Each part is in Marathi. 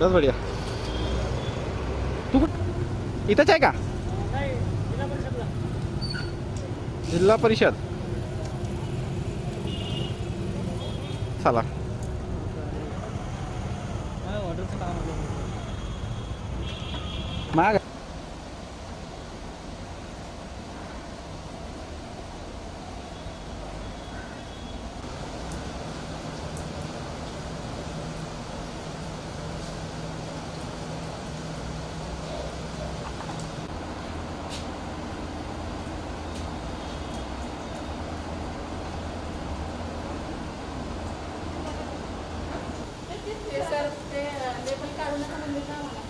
बस बढिया। तू कुठ? इथंच आहे का? जिल्हा परिषद. चला. माग. みたいな。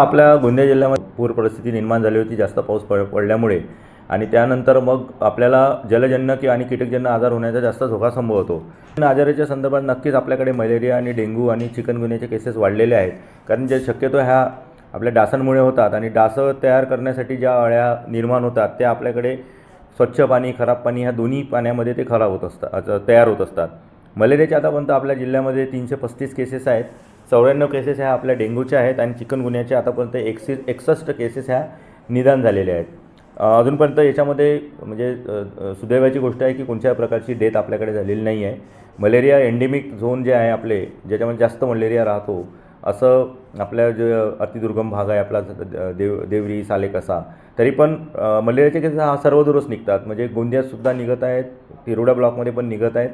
आपल्या गोंदिया जिल्ह्यामध्ये पूर परिस्थिती निर्माण झाली होती जास्त पाऊस पड पडल्यामुळे. आणि त्यानंतर मग आपल्याला जलजन्य किंवा आणि कीटकजन्य आजार होण्याचा जास्त धोका संभव होतो आजाराच्या संदर्भात नक्कीच आपल्याकडे मलेरिया आणि डेंग्यू आणि चिकनगुन्याचे केसेस वाढलेले आहेत. कारण जे शक्यतो ह्या आपल्या डासांमुळे होतात आणि डासं तयार करण्यासाठी ज्या अळ्या निर्माण होतात त्या आपल्याकडे स्वच्छ पाणी खराब पाणी ह्या दोन्ही पाण्यामध्ये ते खराब होत असतात तयार होत असतात. मलेरियाचे आतापर्यंत आपल्या जिल्ह्यामध्ये तीनशे पस्तीस केसेस आहेत. चौऱ्याण्णव केसेस ह्या आपल्या डेंग्यूच्या आहेत आणि चिकनगुन्याच्या आतापर्यंत एकशे एकसष्ट केसेस ह्या निदान झालेल्या आहेत. अजूनपर्यंत याच्यामध्ये म्हणजे सुदैवाची गोष्ट आहे की कोणत्याही प्रकारची डेथ आपल्याकडे झालेली नाही आहे. मलेरिया एंडेमिक झोन जे आहे आपले ज्याच्यामध्ये जास्त मलेरिया राहतो असं आपल्या जे अतिदुर्गम भाग आहे आपला देव देवरी सालेकसा तरी पण मलेरियाचे केस हा सर्व दूरच निघतात. म्हणजे गोंदियातसुद्धा निघत आहेत तिरोडा ब्लॉकमध्ये पण निघत आहेत.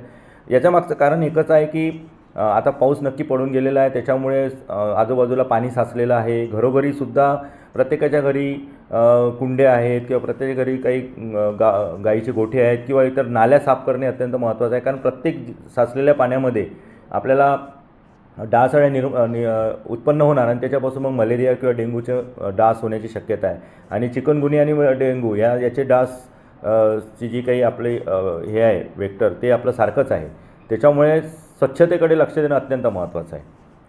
याच्या मागचं कारण एकच आहे की आता पाऊस नक्की पडून गेलेला आहे. त्याच्यामुळे आजूबाजूला पाणी साचलेलं आहे. घरोघरीसुद्धा प्रत्येकाच्या घरी कुंड्या आहेत किंवा प्रत्येक घरी काही गा गाईचे गोठे आहेत किंवा इतर नाल्या साफ करणे अत्यंत महत्त्वाचं आहे. कारण प्रत्येक साचलेल्या पाण्यामध्ये आपल्याला डासाळ्या निर नि उत्पन्न होणार आणि त्याच्यापासून मग मलेरिया किंवा डेंग्यूचे डास होण्याची शक्यता आहे. आणि चिकनगुनिया आणि डेंग्यू या याचे डास ची जी काही आपले हे आहे वेक्टर ते आपलं सारखंच आहे. त्याच्यामुळे स्वच्छतेकडे लक्ष देणं अत्यंत महत्त्वाचं आहे.